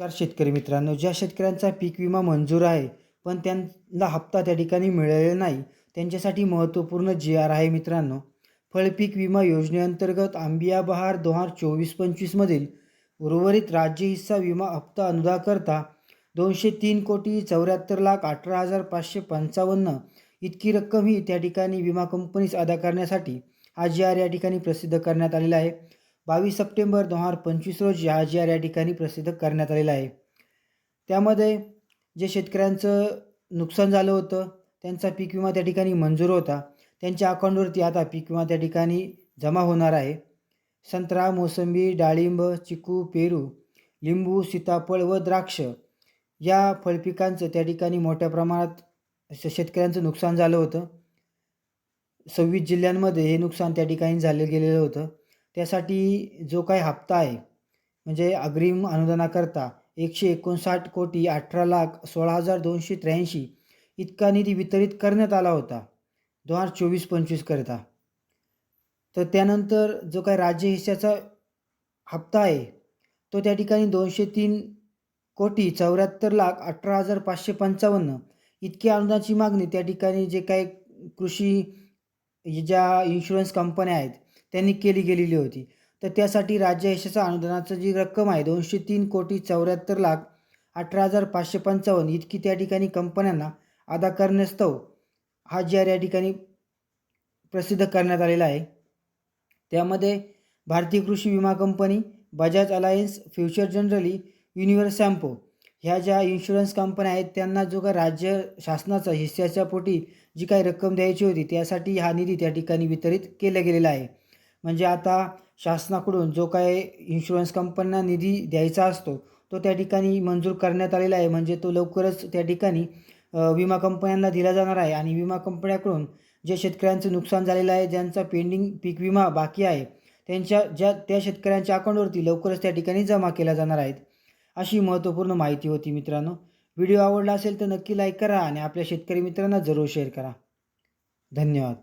नमस्कार शेतकरी मित्रांनो ज्या शेतकऱ्यांचा पीक विमा मंजूर आहे पण त्यांना हप्ता त्या ठिकाणी मिळालेला नाही त्यांच्यासाठी महत्त्वपूर्ण जी आर आहे मित्रांनो. फळपीक विमा योजनेअंतर्गत आंबिया बहार दोन हजार चोवीस पंचवीसमधील उर्वरित राज्य हिस्सा विमा हप्ता अनुदाकरता दोनशे तीन कोटी चौऱ्याहत्तर लाख अठरा हजार पाचशे पंचावन्न इतकी रक्कम ही त्या ठिकाणी विमा कंपनीस अदा करण्यासाठी हा जी आर या ठिकाणी प्रसिद्ध करण्यात आलेला आहे. बावीस सप्टेंबर दोन हजार पंचवीस रोजी हा जी आर या ठिकाणी प्रसिद्ध करण्यात आलेला आहे. त्यामध्ये जे शेतकऱ्यांचं नुकसान झालं होतं त्यांचा पीक विमा त्या ठिकाणी मंजूर होता. त्यांच्या अकाउंटवरती आता पीक विमा त्या ठिकाणी जमा होणार आहे. संत्रा मोसंबी डाळिंब चिकू पेरू लिंबू सीताफळ व द्राक्ष या फळपिकांचं त्या ठिकाणी मोठ्या प्रमाणात श- शेतकऱ्यांचं नुकसान झालं होतं. सव्वीस जिल्ह्यांमध्ये हे नुकसान त्या ठिकाणी झालं गेलेलं होतं. त्यासाठी जो काही हप्ता आहे म्हणजे अग्रिम अनुदानाकरता एकशे एकोणसाठ कोटी अठरा लाख सोळा हजार दोनशे त्र्याऐंशी इतका निधी वितरित करण्यात आला होता दोन हजार चोवीस पंचवीसकरता तर त्यानंतर जो काही राज्य हिस्साचा हप्ता आहे तो त्या ठिकाणी दोनशे तीन कोटी चौऱ्याहत्तर लाख अठरा हजार पाचशे पंचावन्न इतकी अनुदानाची मागणी त्या ठिकाणी जे काही कृषी ज्या इन्शुरन्स कंपन्या आहेत त्यांनी केली गेलेली होती. तर त्यासाठी राज्य यशाचा अनुदानाचं जी रक्कम आहे दोनशे तीन कोटी चौऱ्याहत्तर लाख अठरा हजार पाचशे पंचावन्न इतकी त्या ठिकाणी कंपन्यांना अदा करण्यास्तव हा जी आर या ठिकाणी प्रसिद्ध करण्यात आलेला आहे. त्यामध्ये भारतीय कृषी विमा company Bajaj Allianz Future Generali Universal Sompo ह्या ज्या इन्शुरन्स कंपन्या आहेत त्यांना जो काही राज्य शासनाचा हिस्स्याच्या पोटी जी काही रक्कम द्यायची होती त्यासाठी हा निधी त्या ठिकाणी वितरित केला गेलेला आहे. म्हणजे आता शासनाकडून जो काय इन्शुरन्स कंपन्यांना निधी द्यायचा असतो तो त्या ठिकाणी मंजूर करण्यात आलेला आहे. म्हणजे तो लवकरच त्या ठिकाणी विमा कंपन्यांना दिला जाणार आहे. आणि विमा कंपन्याकडून जे शेतकऱ्यांचं नुकसान झालेलं आहे ज्यांचा पेंडिंग पीक विमा बाकी आहे त्यांच्या ज्या त्या शेतकऱ्यांच्या अकाउंटवरती लवकरच त्या ठिकाणी जमा केल्या जाणार आहेत अशी महत्त्वपूर्ण माहिती होती मित्रांनो. व्हिडिओ आवडला असेल तर नक्की लाईक करा आणि आपल्या शेतकरी मित्रांना जरूर शेअर करा. धन्यवाद.